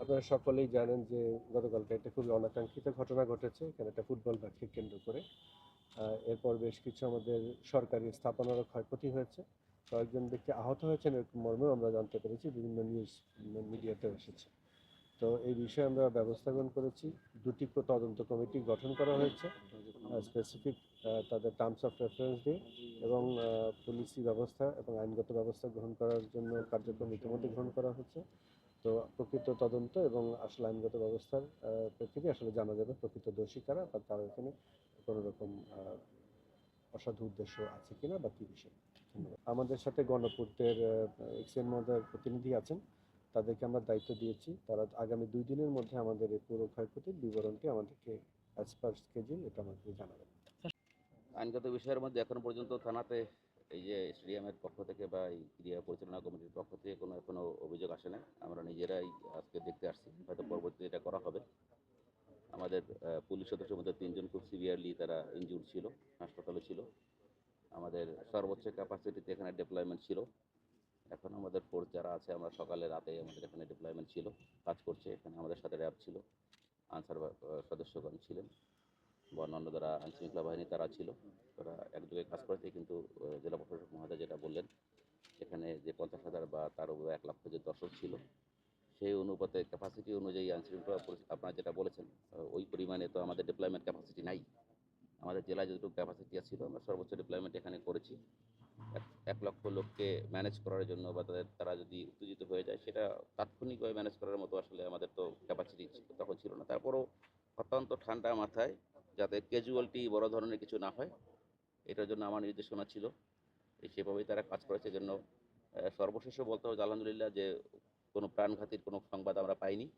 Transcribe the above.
আপনারা সকলেই জানেন যে গতকালকে একটা খুবই অনাকাঙ্ক্ষিত ঘটনা ঘটেছে। এখানে একটা ফুটবল ম্যাচকে কেন্দ্র করে। এরপর বেশ কিছু আমাদের সরকারি স্থাপনারও ক্ষয়ক্ষতি হয়েছে। কয়েকজন ব্যক্তি আহত হয়েছেন এরকম মর্মেও আমরা জানতে পেরেছি। বিভিন্ন নিউজ মিডিয়াতেও এসেছে। তো এই বিষয়ে আমরা ব্যবস্থা গ্রহণ করেছি। দুটি তদন্ত কমিটি গঠন করা হয়েছে স্পেসিফিক তাদের টার্মস অফ রেফারেন্স দিয়ে এবং পুলিশি ব্যবস্থা এবং আইনগত ব্যবস্থা গ্রহণ করার জন্য কার্যক্রম ইতিমধ্যে গ্রহণ করা হয়েছে। তো প্রকৃত তদন্ত এবং আসলে আইনগত ব্যবস্থার প্রেক্ষিতে আসলে জানা যাবে প্রকৃত দোষী কারা বা তার এখানে কোনো রকম অসাধু উদ্দেশ্য আছে কিনা বা কী বিষয়। আমাদের সাথে গণপূর্তের এক্সএন মহোদয়ের প্রতিনিধি আছেন। তাদেরকে আমরা দায়িত্ব দিয়েছি। তারা আগামী দুই দিনের মধ্যে আমাদের এই পুরো ক্ষয়ক্ষতির বিবরণটি আমাদেরকে অ্যাজ পার স্কেজুল এটা আমাদেরকে জানাবেন আইনগত বিষয়ের মধ্যে এখন পর্যন্ত থানাতে এই যে স্টেডিয়ামের পক্ষ থেকে বা এই ক্রীড়া পরিচালনা কমিটির পক্ষ থেকে কোনো এখনও অভিযোগ আসে না আমরা নিজেরাই আজকে দেখতে আসছি। হয়তো পরবর্তীতে এটা করা হবে। আমাদের পুলিশ সদস্যের মধ্যে তিনজন খুব সিভিয়ারলি তারা ইনজুর ছিল, হাসপাতালে ছিল। আমাদের সর্বোচ্চ ক্যাপাসিটিতে এখানে ডেপ্লয়মেন্ট ছিল। এখন আমাদের ফোর্স যারা আছে, আমরা সকালে রাতে আমাদের এখানে ডেপ্লয়মেন্ট ছিল, কাজ করছে এখানে আমাদের সাথে র্যাব ছিল, আনসার সদস্যগণ ছিলেন, বা অন্যান্য যারা আইনশৃঙ্খলা বাহিনী তারা ছিল তারা একযোগে কাজ করেছে, কিন্তু জেলা প্রশাসক মহোদয় যেটা বললেন, এখানে যে পঞ্চাশ হাজার বা তার উপরে এক লক্ষ যে দর্শক ছিল, সেই অনুপাতে ক্যাপাসিটি অনুযায়ী আইনশৃঙ্খলা আপনারা যেটা বলেছেন ওই পরিমাণে তো আমাদের ডেপ্লয়মেন্ট ক্যাপাসিটি নাই। আমাদের জেলায় যতটুকু ক্যাপাসিটি ছিল, আমরা সর্বোচ্চ ডিপ্লয়মেন্ট এখানে করেছি। এক- লক্ষ লোককে ম্যানেজ করার জন্য বা তাদের, তারা যদি উত্তেজিত হয়ে যায়, সেটা তাৎক্ষণিকভাবে ম্যানেজ করার মতো আসলে আমাদের তো ক্যাপাসিটি তখন ছিল না। তারপরও অত্যন্ত ঠান্ডা মাথায় যাতে ক্যাজুয়ালিটি বড় ধরনের কিছু না হয়, এটার জন্য আমার নির্দেশনা ছিল। সেভাবেই তারা কাজ করেছে জন্য সর্বশেষে বলতে হবে আলহামদুলিল্লাহ যে কোনো প্রাণঘাতীর কোনো সংবাদ আমরা পাইনি।